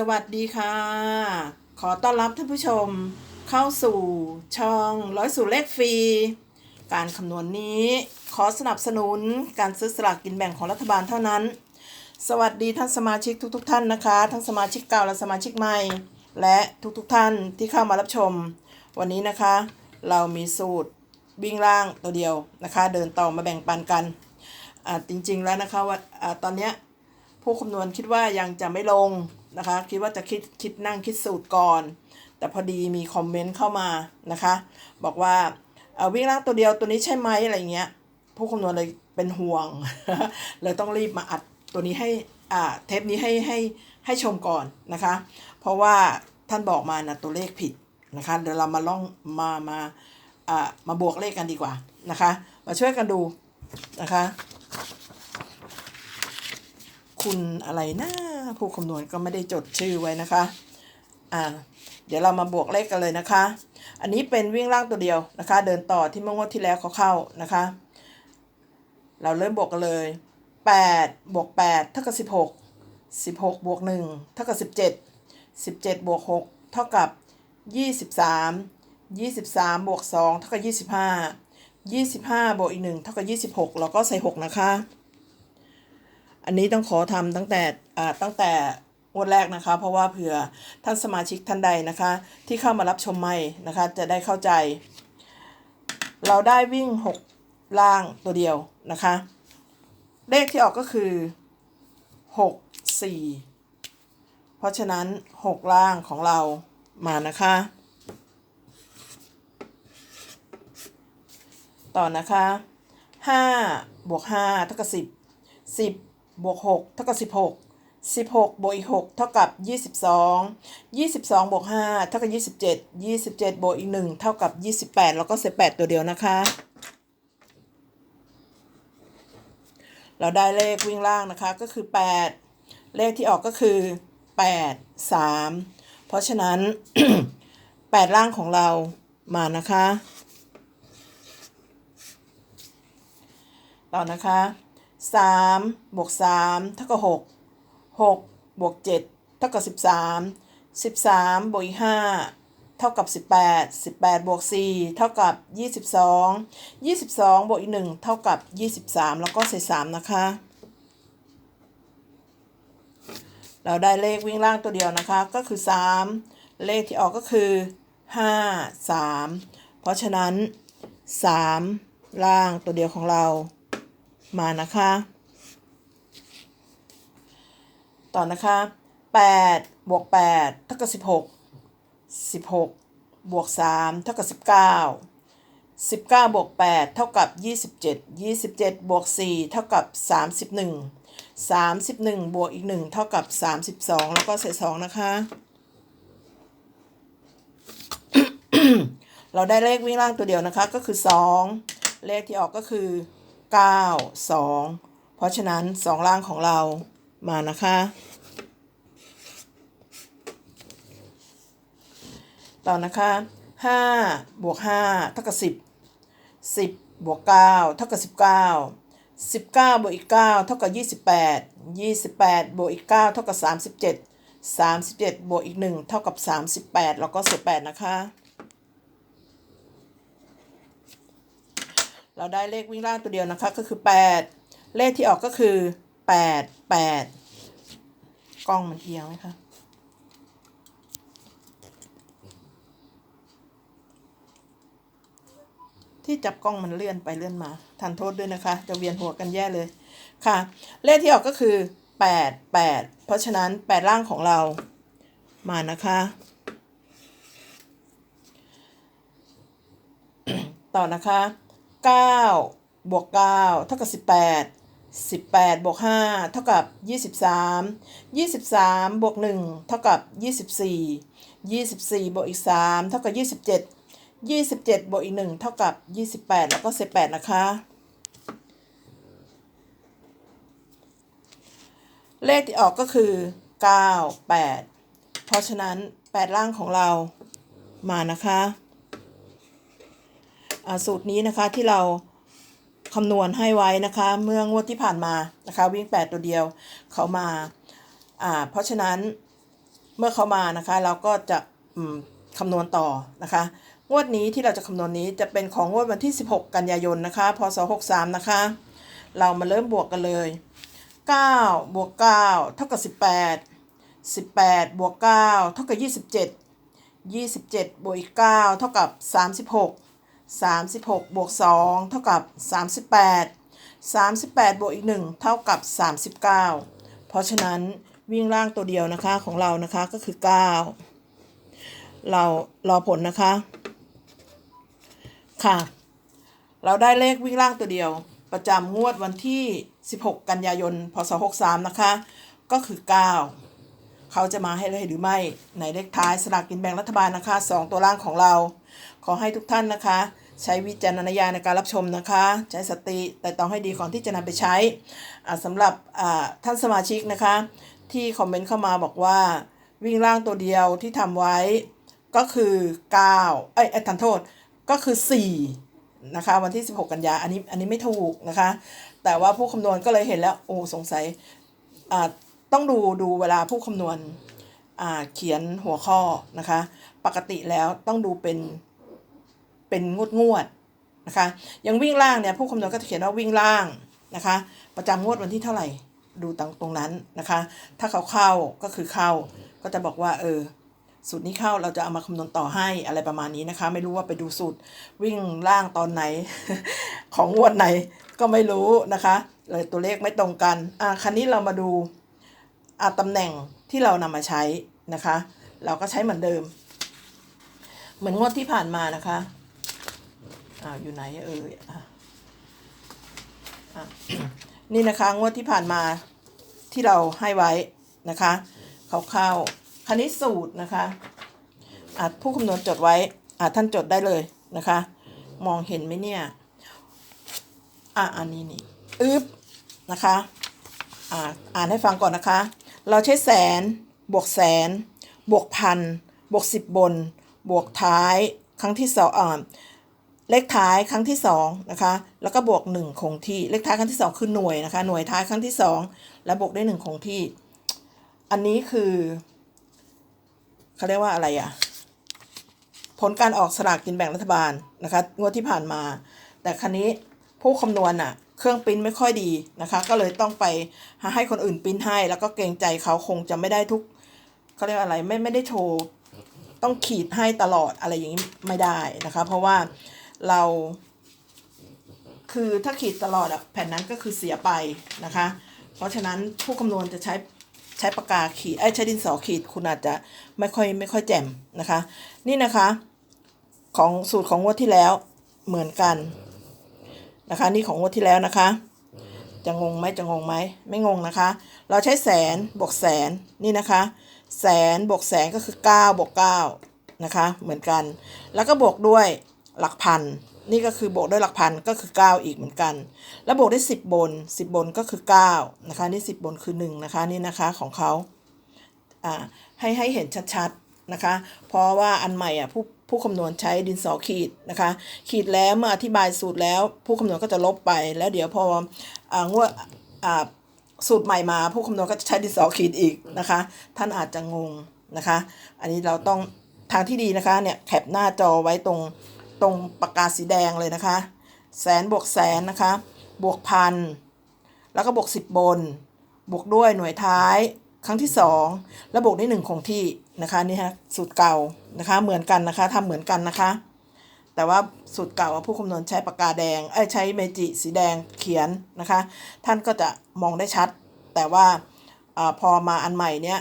สวัสดีค่ะ ขอต้อนรับท่านผู้ชมเข้าสู่ช่องร้อยสู่เลขฟรี การคำนวณนี้ขอสนับสนุนการซื้อสลากกินแบ่งของรัฐบาลเท่านั้น สวัสดีท่านสมาชิกทุกๆทท่านนะคะ ทั้งสมาชิกเก่าและสมาชิกใหม่ และทุกๆทท่านที่เข้ามารับชม วันนี้นะคะ เรามีสูตรวิ่งล่างตัวเดียวนะคะ เดินต่อมาแบ่งปันกันอ่าจริงๆแล้วนะคะว่าอ่าตอนนี้ผู้คำนวณคิดว่ายังจะไม่ลง นะคะ คิดว่าจะคิดคิดนั่งคิดสูตรก่อน แต่พอดีมีคอมเมนต์เข้ามานะคะ บอกว่าเอ่อวิ่งล่างตัวเดียวตัวนี้ใช่ไหมอะไรเงี้ย ผู้คำนวณเลยเป็นห่วงเลยต้องรีบมาอัดตัวนี้ให้อ่าเทปนี้ให้ให้ให้ชมก่อนนะคะ เพราะว่าท่านบอกมานะตัวเลขผิดนะคะเดี๋ยวเรามาล่องมามาอ่ามาบวกเลขกันดีกว่านะคะ มาช่วยกันดูนะคะ คุณอะไรนะผู้คำนวณก็ไม่ได้จดชื่อไว้นะคะอ่าเดี๋ยวเรามาบวกเลขกันเลยนะคะ อันนี้เป็นวิ่งล่างตัวเดียวนะคะ เดินต่อที่เมื่องวดที่แล้วเขาเข้านะคะ เราเริ่มบวกกันเลย 8 บวก 8 เท่ากับ 16 16 บวก 1 เท่ากับ 17 17 บวก 6 เท่ากับ 23 23 บวก 2 เท่ากับ 25 25 บวกอีก 1 เท่ากับ 26 เราก็ใส่ 6 นะคะ อันนี้ต้องขอทำตั้งแต่อ่าตั้งแต่งวดแรกนะคะ เพราะว่าเผื่อท่านสมาชิกท่านใดนะคะ ที่เข้ามารับชมใหม่นะคะ จะได้เข้าใจ เราได้วิ่ง 6 ล่างตัวเดียวนะคะ เลขที่ออกก็คือ 6 4 เพราะฉะนั้น 6 ล่างของเรามานะคะ ต่อนะคะ5บวก5เท่ากับ10 10 บวก6เท่ากับ16 16บวกอีก6เท่ากับ 22 22บวก5เท่ากับ27 27บวกอีก1เท่ากับ 28 แล้วก็เศษ8ตัวเดียวนะคะ เราได้เลขวิ่งล่างนะคะก็คือ 8 เลขที่ออกก็คือ 8 3 เพราะฉะนั้น 8 ล่างของเรามานะคะ ต่อนะคะ สามบวกสามเท่ากับหกหกบวกเจ็ดเท่ากับสิบสามสิบสามบวกอีกห้าเท่ากับสิบแปดสิบแปดบวกสี่เท่ากับยี่สิบสองยี่สิบสองบวกอีกหนึ่งเท่ากับยี่สิบสามแล้วก็ใส่สามนะคะ เราได้เลขวิ่งล่างตัวเดียวนะคะ ก็คือสามเลขที่ออกก็คือห้าสามเพราะฉะนั้นสามล่างตัวเดียวของเรา มานะคะ ต่อนะคะ8บวก8เท่ากับ16 16บวก3เท่ากับ19 19บวก8เท่ากับ 27 27บวก4เท่ากับ 31 31บวกอีก 1 เท่ากับ 32 แล้วก็ใส่2นะคะ เราได้เลขวิ่งล่างตัวเดียวนะคะก็คือ 2 เลขที่ออกก็คือ 9 2 เพราะฉะนั้น 2 ล่างของเรามานะคะ ต่อนะคะ5บวก5เท่ากับ10 10บวก9เท่ากับ19 19 บวกอีก 9 เท่ากับ 28 28 บวกอีก 9 เท่ากับ 37 37 บวกอีก 1 เท่ากับ 38 แล้วก็เศษ8นะคะ เราได้เลขวิ่งล่างตัวเดียวนะคะก็คือ 8 เลขที่ออกก็คือ 8 8 กล้องมันเอียงไหมคะที่จับกล้องมันเลื่อนไปเลื่อนมาทันโทษด้วยนะคะ จะเวียนหัวกันแย่เลยค่ะ เลขที่ออกก็คือ 8 8 เพราะฉะนั้น 8 ล่างของเรามานะคะ ต่อนะคะ 9บวก9เท่ากับ 18 18บวก5เท่ากับ 23 23บวก1เท่ากับ 24 24บวกอีก 3 เท่ากับ 27 27บวกอีก 1 เท่ากับ 28 แล้วก็เศษ8นะคะ เลขที่ออกก็คือ 9 8 เพราะฉะนั้น 8 ล่างของเรามานะคะ สูตรนี้นะคะที่เราคำนวณให้ไว้นะคะ เมื่องวดที่ผ่านมานะคะ วิ่ง 8 ตัวเดียวเขามาอ่าเพราะฉะนั้นเมื่อเขามานะคะ เราก็จะคำนวณต่อนะคะ งวดนี้ที่เราจะคำนวณนี้จะเป็นของงวดวันที่ 16 กันยายนนะคะพศ63นะคะ เรามาเริ่มบวกกันเลย 9 บวก 9 เท่ากับ 18 18 บวก 9 เท่ากับ 27 27 บวกอีก 9 เท่ากับ 36 36 บวก 2 เท่ากับ 38 38 บวกอีก 1 เท่ากับ 39 เพราะฉะนั้นวิ่งล่างตัวเดียวนะคะของเรานะคะก็คือ 9 เรารอผลนะคะ ค่ะ เราได้เลขวิ่งล่างตัวเดียว ประจำงวดวันที่ 16 กันยายน พศ 63 นะคะ ก็คือ 9 เขาจะมาให้เลยหรือไม่ในเลขท้ายสลากกินแบ่งรัฐบาลนะคะ 2 ตัวล่างของเรา ขอให้ทุกท่านนะคะ ใช้วิจารณญาณในการรับชมนะคะ ใช้สติแต่ต้องให้ดีก่อนที่จะนำไปใช้อ่าสำหรับท่านสมาชิกนะคะ ที่คอมเมนต์เข้ามาบอกว่า วิ่งล่างตัวเดียวที่ทำไว้ก็คือ9เอ้ยเอ้ยทันโทษก็คือ 4 นะคะ วันที่ 16 กันยาอันนี้อันนี้ไม่ถูกนะคะ แต่ว่าผู้คำนวณก็เลยเห็นแล้ว โอ้สงสัยอ่า ต้องดูดูเวลาผู้คำนวณเขียนหัวข้อนะคะ ปกติแล้วต้องดูเป็นเป็นงวดงวดนะคะอยังวิ่งล่างเนี่ยผู้คำนวณก็จะเขียนว่าวิ่งล่างนะคะ ประจำงวดวันที่เท่าไหร่ดูตรงตรงนั้นนะคะ ถ้าเขาเข้าก็คือเข้าก็จะบอกว่าเออสูตรนี้เข้าเราจะเอามาคำนวณต่อให้อะไรประมาณนี้นะคะ ไม่รู้ว่าไปดูสูตรวิ่งล่างตอนไหน ของงวดไหนก็ไม่รู้นะคะเลยตัวเลขไม่ตรงกันอะคันนี้เรามาดู ตำแหน่งที่เรานำมาใช้นะคะ เราก็ใช้เหมือนเดิม เหมือนงวดที่ผ่านมานะคะอ่าอยู่ไหนเอ่ยอะอะนี่นะคะงวดที่ผ่านมาที่เราให้ไว้นะคะคร่าวๆคณิตสูตรนะคะอะผู้คำนวณจดไว้อะท่านจดได้เลยนะคะ มองเห็นไหมเนี่ยอะอันนี้นี่อึ๊บนะคะอ่าอ่านให้ฟังก่อนนะคะ เราใช้แสน บวกแสน บวกพัน บวกสิบบน บวกท้ายครั้งที่สองอ่าเลขท้ายครั้งที่สองนะคะ แล้วก็บวกหนึ่งคงที่ เลขท้ายครั้งที่สองคือหน่วยนะคะ หน่วยท้ายครั้งที่สองแล้วบวกได้วยหนึ่งคงที่ อันนี้คือเขาเรียกว่าอะไรอะผลการออกสลากกินแบ่งรัฐบาลนะคะ งวดที่ผ่านมา แต่ครั้นี้ผู้คำนวณอะ เครื่องปริ้นไม่ค่อยดีนะคะ ก็เลยต้องไปหาให้คนอื่นปริ้นให้ แล้วก็เกรงใจเขาคงจะไม่ได้ทุกเขาเรียกอะไรไม่ไม่ได้โชว์ต้องขีดให้ตลอดอะไรอย่างนี้ไม่ได้นะคะ เพราะว่าเรา คือถ้าขีดตลอดอะแผ่นนั้นก็คือเสียไปนะคะ เพราะฉะนั้นผู้คำนวณจะใช้ใช้ปากกาขีดไอ้ใช้ดินสอขีดคุณอาจจะไม่ค่อยไม่ค่อยแจ่มนะคะ นี่นะคะ ของสูตรของงวดที่แล้วเหมือนกัน นะคะ นี่ของงวดที่แล้วนะคะ จะงงไหมจะงงไหมไม่งงนะคะ เราใช้แสนบวกแสนนี่นะคะ แสนบวกแสนก็คือ9บวก9นะคะเหมือนกัน แล้วก็บวกด้วยหลักพันนี่ก็คือบวกด้วยหลักพันก็คือ 9 อีกเหมือนกัน แล้วบวกด้วย10 บน 10 บนก็คือ9นะคะนี่10 บนคือ1นะคะนี่นะคะของเขาอ่าให้ให้เห็นชัดๆนะคะ เพราะว่าอันใหม่อะผู้ ผู้คำนวณใช้ดินสอขีดนะคะ ขีดแล้วเมื่ออธิบายสูตรแล้ว ผู้คำนวณก็จะลบไป แล้วเดี๋ยวพออ่างวดอ่าสูตรใหม่มา ผู้คำนวณก็จะใช้ดินสอขีดอีกนะคะ ท่านอาจจะงงนะคะ อันนี้เราต้องทางที่ดีนะคะเนี่ยแคปหน้าจอไว้ตรงตรงปากกาสีแดงเลยนะคะ แสนบวกแสนนะคะ บวกพันแล้วก็บวกสิบบน บวกด้วยหน่วยท้าย ครั้งที่สองแล้วบวกด้หนึ่งคงที่นะคะนี่ฮะสูตรเก่านะคะเหมือนกันนะคะทำเหมือนกันนะคะ แต่ว่าสูตรเก่าผู้คำนวณใช้ปากกาแดงเอ้ใช้เมจิสีแดงเขียนนะคะ ท่านก็จะมองได้ชัด แต่ว่าอพอมาอันใหม่เนี้ย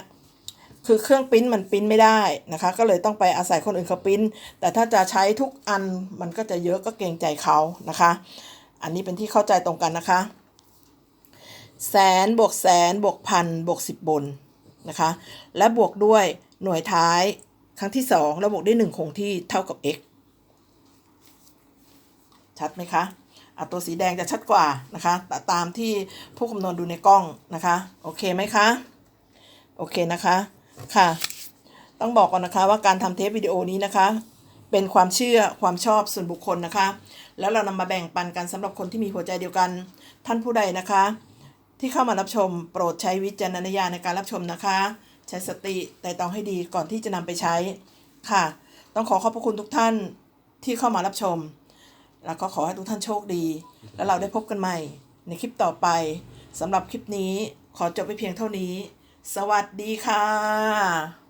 คือเครื่องปิ้นมันปิ้นไม่ได้นะคะ ก็เลยต้องไปอาศัยคนอื่นเขาปิ้น แต่ถ้าจะใช้ทุกอันมันก็จะเยอะก็เกรงใจเขานะคะ อันนี้เป็นที่เข้าใจตรงกันนะคะ แสนบวกแสนบวกพันบวกสิบบนนะคะ และบวกด้วยหน่วยท้ายครั้งที่สองแล้วบวกด้วยหนึ่งคงที่เท่ากับ x ชัดไหมคะอะตัวสีแดงจะชัดกว่านะคะตตามที่ผู้คำนวณดูในกล้องนะคะ โอเคไหมคะ โอเคนะคะ ค่ะ ต้องบอกก่อนนะคะว่าการทำเทปวิดีโอนี้นะคะ เป็นความเชื่อความชอบส่วนบุคคลนะคะ แล้วเรานำมาแบ่งปันกันสำหรับคนที่มีหัวใจเดียวกัน ท่านผู้ใดนะคะ ที่เข้ามารับชม โปรดใช้วิจารณญาณในการรับชมนะคะ ใช้สติแต่ต้องให้ดีก่อนที่จะนำไปใช้ค่ะ ต้องขอขอบพระคุณทุกท่านที่เข้ามารับชม แล้วก็ขอให้ทุกท่านโชคดี แล้วเราได้พบกันใหม่ ในคลิปต่อไปสำหรับคลิปนี้ขอจบไปเพียงเท่านี้ สวัสดีค่ะ